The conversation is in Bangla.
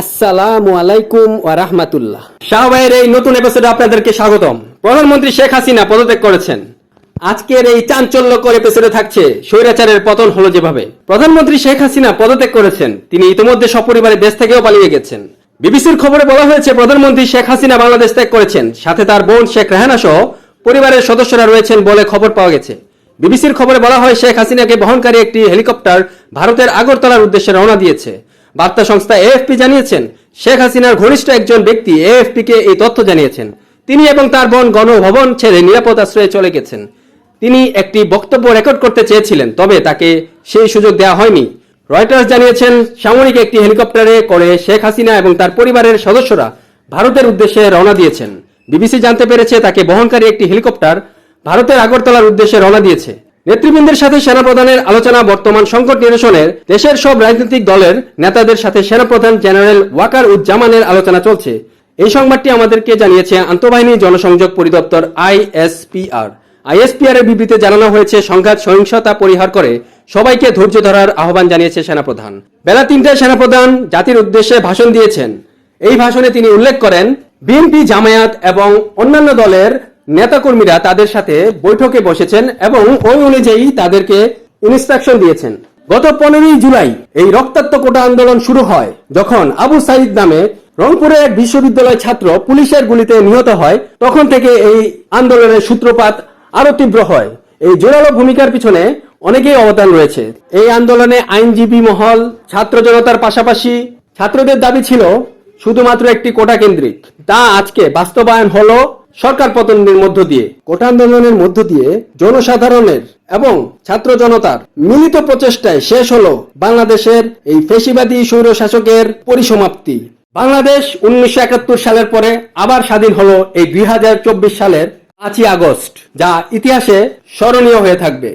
আসসালামু আলাইকুম ওয়া রাহমাতুল্লাহ। এই নতুন এপিসোডে আপনাদেরকে স্বাগতম। প্রধানমন্ত্রী শেখ হাসিনা পদত্যাগ করেছেন। আজকের এই থাকছে স্বৈরাচারের পতন হলো যেভাবে। প্রধানমন্ত্রী শেখ হাসিনা পদত্যাগ করেছেন। তিনি ইতিমধ্যে সপরিবারে দেশ থেকেও পালিয়ে গেছেন। বিবিসির খবরে বলা হয়েছে, প্রধানমন্ত্রী শেখ হাসিনা বাংলাদেশ ত্যাগ করেছেন। সাথে তার বোন শেখ রেহানা সহ পরিবারের সদস্যরা রয়েছেন বলে খবর পাওয়া গেছে। বিবিসির খবরে বলা হয়, শেখ হাসিনাকে বহনকারী একটি হেলিকপ্টার ভারতের আগরতলার উদ্দেশ্যে রওনা দিয়েছে। বার্তা সংস্থা এএফপি জানিয়েছেন, শেখ হাসিনার ঘনিষ্ঠ একজন ব্যক্তি এএফপি কে এই তথ্য জানিয়েছেন। তিনি এবং তার বোন গণভবন ছেড়ে নিরাপদ আশ্রয়ে চলে গেছেন। তিনি একটি বক্তব্য রেকর্ড করতে চেয়েছিলেন, তবে তাকে সেই সুযোগ দেওয়া হয়নি। রয়টার্স জানিয়েছেন, সামরিক একটি হেলিকপ্টারে করে শেখ হাসিনা এবং তার পরিবারের সদস্যরা ভারতের উদ্দেশ্যে রওনা দিয়েছেন। বিবিসি জানতে পেরেছে, তাকে বহনকারী একটি হেলিকপ্টার ভারতের আগরতলার উদ্দেশ্যে রওনা দিয়েছে। নেতৃবৃন্দের সাথে সেনাপ্রধানের আলোচনা বর্তমান সংকট নিরসনের দেশের সব রাজনৈতিক দলের নেতাদের সাথে সেনাপ্রধান জেনারেল ওয়াকার উজ্জামানের আলোচনা চলছে। এই সংবাদটি আমাদেরকে জানিয়েছে আন্তঃবাহিনী জনসংযোগ পরিদপ্তর আইএসপিআর। আইএসপিআর এর বিবৃতিতে জানানো হয়েছে, সংঘাত, সহিংসতা পরিহার করে সবাইকে ধৈর্য ধরার আহ্বান জানিয়েছে সেনাপ্রধান। বেলা তিনটায় সেনাপ্রধান জাতির উদ্দেশ্যে ভাষণ দিয়েছেন। এই ভাষণে তিনি উল্লেখ করেন, বিএনপি জামায়াত এবং অন্যান্য দলের নেতাকর্মীরা তাদের সাথে বৈঠকে বসেছেন এবং ওই অনুযায়ী তাদেরকে ইনস্ট্রাকশন দিয়েছেন। গত পনেরোই জুলাই এই রক্তাক্ত কোটা আন্দোলন শুরু হয় যখন আবু সাইদ নামে রংপুরের এক বিশ্ববিদ্যালয় ছাত্র পুলিশের গুলিতে নিহত হয়। তখন থেকে এই আন্দোলনের সূত্রপাত আরও তীব্র হয়। এই জোরালো ভূমিকার পিছনে অনেকেই অবদান রয়েছে। এই আন্দোলনে আইনজীবী মহল, ছাত্র জনতার পাশাপাশি ছাত্রদের দাবি ছিল, শুধুমাত্র একটি কোটা কেন্দ্রিক। তা আজকে বাস্তবায়ন হলো সরকার পতনের মধ্য দিয়ে, কোটা আন্দোলনের মধ্য দিয়ে জনসাধারণের এবং ছাত্র জনতার মিলিত প্রচেষ্টায় শেষ হলো বাংলাদেশের এই ফেসিবাদী স্বৈর শাসকের পরিসমাপ্তি। বাংলাদেশ উনিশশো একাত্তর সালের পরে আবার স্বাধীন হলো এই দুই হাজার চব্বিশ সালের পাঁচই আগস্ট, যা ইতিহাসে স্মরণীয় হয়ে থাকবে।